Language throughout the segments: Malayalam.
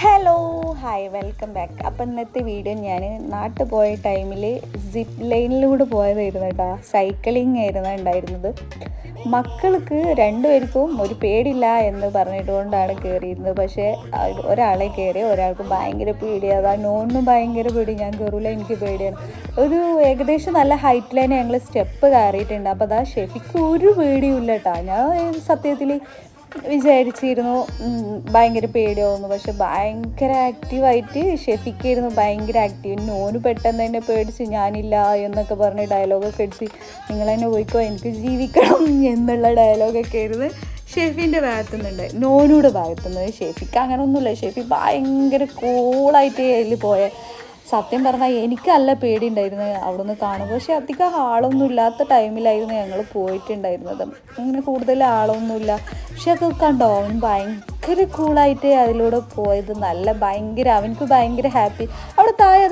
ഹലോ ഹായ് വെൽക്കം ബാക്ക് അപ്പം ഇന്നത്തെ വീഡിയോ ഞാൻ നാട്ടിൽ പോയ ടൈമിൽ സിപ്പ് ലൈനിലൂടെ പോയതായിരുന്നു കേട്ടോ. സൈക്ലിംഗ് ആയിരുന്നു ഉണ്ടായിരുന്നത്. മക്കൾക്ക് രണ്ടുപേർക്കും ഒരു പേടില്ല എന്ന് പറഞ്ഞിട്ടുകൊണ്ടാണ് കയറിയിരുന്നത് പക്ഷേ ഒരാളെ കയറി ഒരാൾക്ക് ഭയങ്കര പേടിയാണ് അതാ നോണിനും ഭയങ്കര പേടി ഞാൻ കയറൂല എനിക്ക് പേടിയാണ്. ഒരു ഏകദേശം നല്ല ഹൈറ്റിൽ തന്നെ ഞങ്ങൾ സ്റ്റെപ്പ് കയറിയിട്ടുണ്ട് അപ്പോൾ അതാ ഷെഫിക്ക് ഒരു പേടിയും ഇല്ല കേട്ടോ. ഞാൻ സത്യത്തിൽ വിചാരിച്ചിരുന്നു. ഭയങ്കര പേടിയാവുന്നു. പക്ഷെ ഭയങ്കര ആക്റ്റീവായിട്ട് ഷെഫിക്കായിരുന്നു ഭയങ്കര ആക്റ്റീവ് നോന് പെട്ടെന്ന് തന്നെ പേടിച്ച് ഞാനില്ല എന്നൊക്കെ പറഞ്ഞ് ഡയലോഗൊക്കെ അടിച്ച് നിങ്ങൾ തന്നെ പോയിക്കോ എനിക്ക് ജീവിക്കണം എന്നുള്ള ഡയലോഗൊക്കെ ആയിരുന്നു ഷെഫിന്റെ ഭാഗത്തുനിന്നുണ്ട്. നോനൂടെ ഭാഗത്തുനിന്ന് ഷെഫിക്ക് അങ്ങനെ ഒന്നുമില്ല ഷെഫി ഭയങ്കര കൂളായിട്ട് അതിൽ പോയ. സത്യം പറഞ്ഞാൽ എനിക്കല്ല ഉണ്ടായിരുന്നത് അവിടുന്ന് കാണും പക്ഷെ അധികം ആളൊന്നും ഇല്ലാത്ത ടൈമിലായിരുന്നു ഞങ്ങൾ പോയിട്ടുണ്ടായിരുന്നത്. അങ്ങനെ കൂടുതൽ ആളൊന്നുമില്ല. പക്ഷെ അത് കണ്ടോ അവൻ ഭയങ്കര കൂളായിട്ട് അതിലൂടെ പോയത്. നല്ല ഭയങ്കര അവനക്ക് ഭയങ്കര ഹാപ്പി അവിടെ താഴെ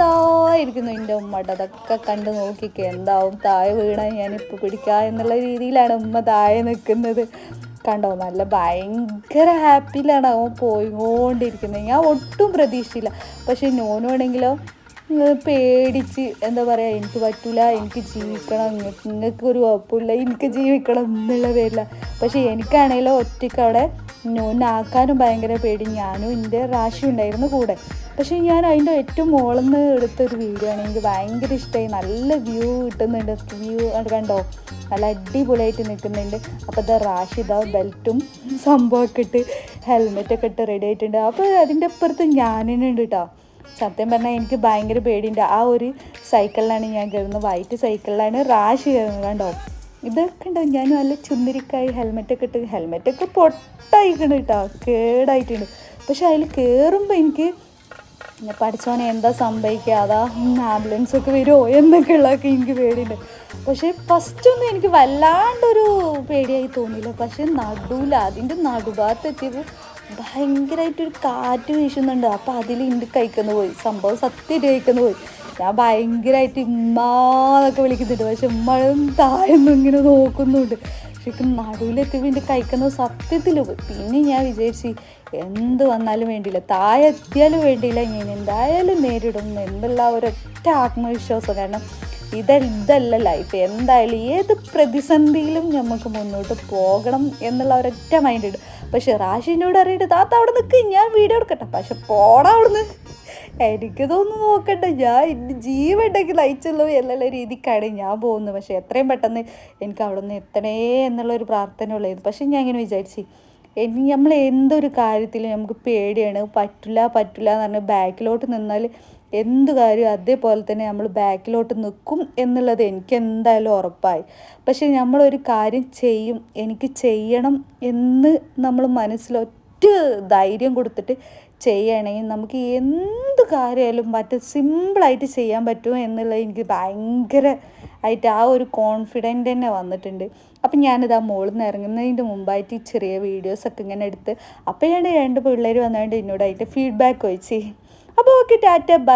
ഇരിക്കുന്നു. എന്റെ ഉമ്മട്ട് അതൊക്കെ കണ്ട് നോക്കിക്കേ. എന്താവും താഴെ വീണാൽ ഞാനിപ്പോൾ പിടിക്കുക എന്നുള്ള രീതിയിലാണ് ഉമ്മ താഴെ നിൽക്കുന്നത് കണ്ടോ നല്ല ഭയങ്കര ഹാപ്പിയിലാണ് അവൻ പോയിക്കൊണ്ടിരിക്കുന്നത്. ഞാൻ ഒട്ടും പ്രതീക്ഷിച്ചില്ല. പക്ഷെ നോനാണെങ്കിലോ പേടിച്ച് എന്താ പറയുക എനിക്ക് പറ്റില്ല എനിക്ക് ജീവിക്കണം നിങ്ങൾക്ക് ഒരു കുഴപ്പമില്ല എനിക്ക് ജീവിക്കണം എന്നുള്ള പേരില്ല പക്ഷേ എനിക്കാണെങ്കിലോ ഒറ്റയ്ക്ക് അവിടെ നോനാക്കാനും ഭയങ്കര പേടി. ഞാനും എന്റെ റാശി ഉണ്ടായിരുന്നു കൂടെ. പക്ഷേ ഞാൻ അതിന്റെ ഏറ്റവും മുകളിൽ എടുത്തൊരു വീഡിയോ ആണ്. എനിക്ക് ഭയങ്കര ഇഷ്ടമായി നല്ല വ്യൂ കിട്ടുന്നുണ്ട്. വ്യൂ കണ്ടോ നല്ല അടിപൊളിയായിട്ട് നിൽക്കുന്നുണ്ട് അപ്പോൾ ഇതാ റാഷിദ ബെൽറ്റും സംഭവമൊക്കെ ഇട്ട് ഹെൽമെറ്റൊക്കെ ഇട്ട് റെഡി ആയിട്ടുണ്ട്. അപ്പോൾ അതിന്റെ അപ്പുറത്ത് ഞാനിനുണ്ട് കേട്ടോ സത്യം പറഞ്ഞാൽ എനിക്ക് ഭയങ്കര പേടിയുണ്ട്. ആ ഒരു സൈക്കിളിലാണ് ഞാൻ കയറുന്നത്. വൈറ്റ് സൈക്കിളിലാണ് റാഷ് കയറുന്നത് കണ്ടോ? ഇതൊക്കെ ഉണ്ടോ? ഞാൻ നല്ല ചുന്തിരിക്കായി ഹെൽമെറ്റൊക്കെ ഇട്ട് ഹെൽമെറ്റൊക്കെ പൊട്ടായിക്കണം കേട്ടോ കേടായിട്ടുണ്ട്. പക്ഷെ അതിൽ കയറുമ്പോൾ എനിക്ക് പഠിച്ചവനെ എന്താ സംഭവിക്കുക? അതാ ആംബുലൻസ് ഒക്കെ വരുമോ എന്നൊക്കെ ഉള്ളതൊക്കെ എനിക്ക് പേടിയുണ്ട്. പക്ഷേ ഫസ്റ്റ് ഒന്നും എനിക്ക് വല്ലാണ്ടൊരു പേടിയായി തോന്നിയില്ല. പക്ഷെ നടുവിൽ അതിന്റെ നടുഭാഗത്ത് എത്തിയപ്പോൾ ഭയങ്കരമായിട്ടൊരു കാറ്റ് വീശുന്നുണ്ട്. അപ്പോൾ അതിൽ ഇണ്ട് കഴിക്കുന്നു പോയി. സംഭവം സത്യമായിട്ട് കഴിക്കുന്നു പോയി. ഞാൻ ഭയങ്കരമായിട്ട് ഇമ്മാന്നൊക്കെ വിളിക്കുന്നുണ്ട്. പക്ഷെ ഉമ്മഴും താഴെന്നും ഇങ്ങനെ നോക്കുന്നുണ്ട്. പക്ഷെ നടുവിലെത്തിയപ്പോൾ എന്റെ കഴിക്കുന്നത് സത്യത്തിൽ പോയി. പിന്നെ ഞാൻ വിചാരിച്ചു എന്ത് വന്നാലും വേണ്ടിയില്ല. താഴെത്തിയാലും വേണ്ടിയില്ല. ഞാൻ എന്തായാലും നേരിടും എന്നുള്ള ഒരൊറ്റ ആത്മവിശ്വാസം. കാരണം ഇത ഇതല്ല ലൈഫ് എന്തായാലും ഏത് പ്രതിസന്ധിയിലും നമുക്ക് മുന്നോട്ട് പോകണം എന്നുള്ള ഒരൊറ്റ മൈൻഡ് ഉണ്ട് പക്ഷെ റാഷിനോട് അറിയിട്ട് താത്ത അവിടെ നിൽക്ക് ഞാൻ വീഡിയോ എടുക്കട്ടെ. പക്ഷെ പോടാ അവിടുന്ന്. എനിക്കിതൊന്നും നോക്കണ്ട. ഞാൻ എന്റെ ജീവനുണ്ടെങ്കിൽ നയിച്ചല്ലോ എന്നുള്ള രീതിക്കാണ് ഞാൻ പോകുന്നത്. പക്ഷെ എത്രയും പെട്ടെന്ന് എനിക്ക് അവിടെ നിന്ന് എത്തണേ എന്നുള്ളൊരു പ്രാർത്ഥന ഉള്ളായിരുന്നു. പക്ഷെ ഞാൻ ഇങ്ങനെ വിചാരിച്ചു ഇനി നമ്മൾ എന്തൊരു കാര്യത്തിലും നമുക്ക് പേടിയാണ്. പറ്റില്ല പറ്റില്ല എന്ന് പറഞ്ഞ് ബാക്കിലോട്ട് നിന്നാൽ എന്ത് കാര്യം അതേപോലെ തന്നെ നമ്മൾ ബാക്കിലോട്ട് നിൽക്കും എന്നുള്ളത് എനിക്ക് എന്തായാലും ഉറപ്പായി. പക്ഷേ നമ്മളൊരു കാര്യം ചെയ്യും എനിക്ക് ചെയ്യണം എന്ന് നമ്മൾ മനസ്സിലൊറ്റ ധൈര്യം കൊടുത്തിട്ട് ചെയ്യണമെങ്കിൽ നമുക്ക് എന്ത് കാര്യമായാലും മറ്റേ സിമ്പിളായിട്ട് ചെയ്യാൻ പറ്റുമോ എന്നുള്ളത് എനിക്ക് ഭയങ്കര ആയിട്ട് ആ ഒരു കോൺഫിഡന്റ് തന്നെ വന്നിട്ടുണ്ട്. അപ്പം ഞാനിത് ആ മുകളിൽ നിന്ന് ഇറങ്ങുന്നതിന്റെ മുമ്പായിട്ട് ഈ ചെറിയ വീഡിയോസൊക്കെ ഇങ്ങനെ എടുത്ത് അപ്പോഴാണ് രണ്ട് പിള്ളേർ വന്നുകൊണ്ട് എന്നോടായിട്ട് ഫീഡ്ബാക്ക് വെച്ച് അപ്പോൾ ഓക്കെ ടാറ്റ ബൈ